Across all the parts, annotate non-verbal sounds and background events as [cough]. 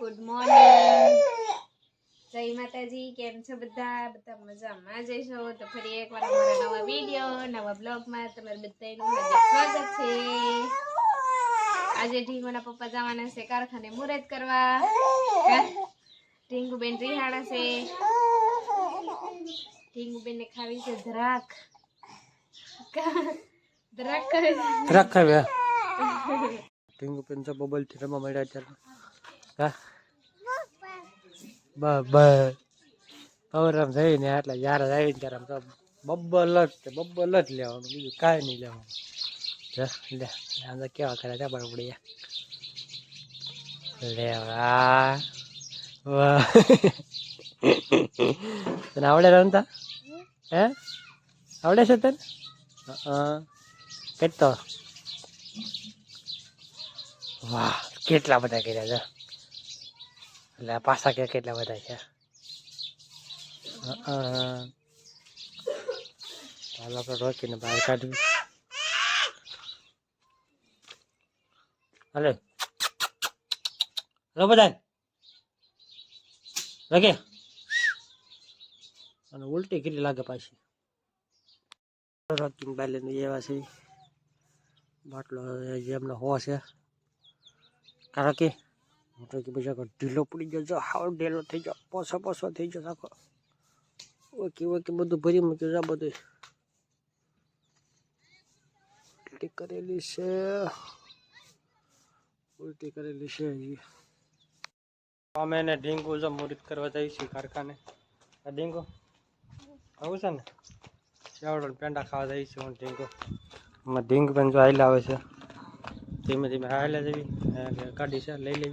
Good morning જય માતાજી, કેમ છો બધા? બધા મજામાં જઈશો તો ફરી એકવાર અમારા નવા વીડિયો નવા બ્લોગમાં તમારું બધાનું હાર્દિક સ્વાગત છે. આજે ઢીંગુના પપ્પા જવાના છે કારખાને મુહૂર્ત કરવા. ઢીંગુબેન રિહાણા છે. ઢીંગુબેનને ખાવી છે ધરાક ધરાક ખાવી. રાખાવ્યા ટીંગુ પેન તો બબલથી રમવા મળ્યા ત્યારે હા બસ બસ પાવર આમ થઈ ને એટલે જ્યારે આવી ને ત્યારે આમ તો બબ્બલ જ તે બબ્બલ જ લેવાનું બીજું કાંઈ નહીં લેવાનું જા, લે આમ તો કેવા કરે ત્યાં પણ પડી લે વાહ વાહ તને આવડે રમતા હે આવડે છે તને હા કેટલો વાહ કેટલા બધા કર્યા છે એટલે પાછા કે કેટલા બધા છે? હાલ આપણે રોકીને બહાર કાઢવી હલો. હલો બધા લગે અને ઉલટી કેટલી લાગે પાછી? રોકીને બહાર લઈને એવા છે. બાટલો, જેમને હો છે. કારણ કે મોટો કે પછી આગળ ઢીલો પડી ગયો જો હાવ ઢીલો થઈ ગયો પોસો પોસો થઈ ગયો આખો ઓકે ઓકે બધું ભરી મૂક્યું છે આ બધું ઉલટી કરેલી છે ઉલટી કરેલી છે હજી અમે એને ડીંગુ જો મુહૂર્ત કરવા જઈએ છીએ કારખાને આ ડીંગુ આવું છે ને ચાવડો ને પેંડા ખાવા જઈએ છીએ હું ડીંગુ એમાં ડીંગ પણ જો હાઈલા આવે છે ધીમે ધીમે હાઈલા જવી એટલે ગાડી છે લઈ લેવી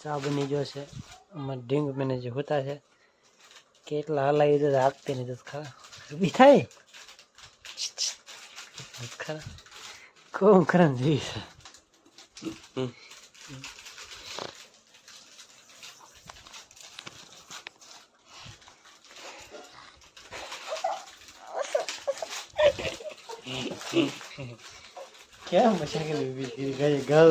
ચા બની ગયો છે એમાં ઢીંગ મને જે હોતા છે કેટલા હલાવી દે હાકતી નહીં તો ખરા ઊભી થાય ખરા કોમ ખરા જઈ છે કેમ મશા કે ઊભી થઈ ગઈ ગલ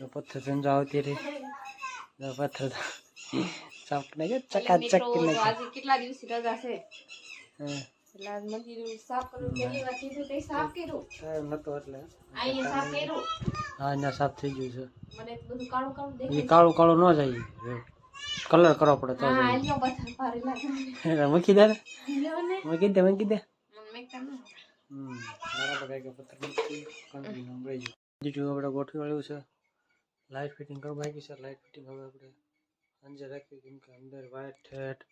તો પથ્થર સંજા આવતી રહી તો પથ્થર સાફ નહીં કે ચકાચક આજે કેટલા દિવસથી રજા છે? હા. સાફ થઈ ગયું છે. કાળું કાળું એ દેખાય કાળું કાળું ન જાય. કલર કરવો પડે તો [laughs] મૂકી દે ને. મૂકી દે મૂકી દે. બરાબર કઈ કે પથ્થર મૂકી આપણે ગોઠવી વાળ્યું છે. લાઇટ ફિટિંગ કરવા બાકી છે લાઇટ ફિટિંગ હવે આપણે સાંજે રાખી કેમ કે અંદર વાયર ઠેઠ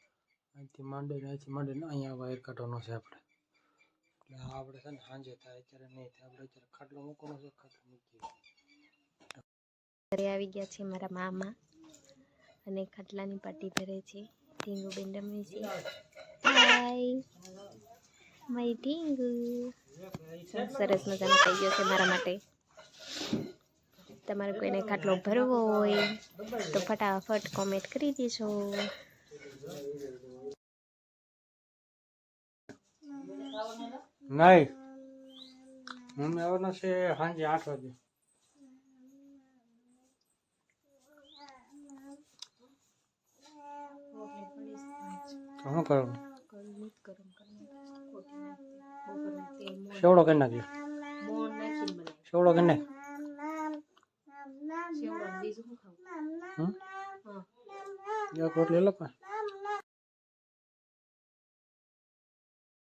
અહીંથી માંડીને અહીંથી માંડીને અહીંયા વાયર કાઢવાનો છે આપણે. એટલે આ આપણે છે ને સાંજે થાય અત્યારે નહીં થાય આપણે અત્યારે ખાટલો મૂકવાનો છે ખાટલો મૂકીએ. ઘરે આવી ગયા છે મારા મામા અને ખાટલાની પાટી ભરે છે. ઢીંગુ બેન રમે છે. Hi my Dhingu. સરસ મજાનો થઈ ગયો છે મારા માટે. તમારે કોઈને ખાટલો ભરવો હોય તો ફટાફટ કોમેન્ટ કરી દેજો. નહીં. મમ્મી આવવાના છે સાંજે આઠ વાગે. શું કરવાનું? સેવડો કરી નાખ્યો. સેવડો કરી નાખ. error, Lola, pa.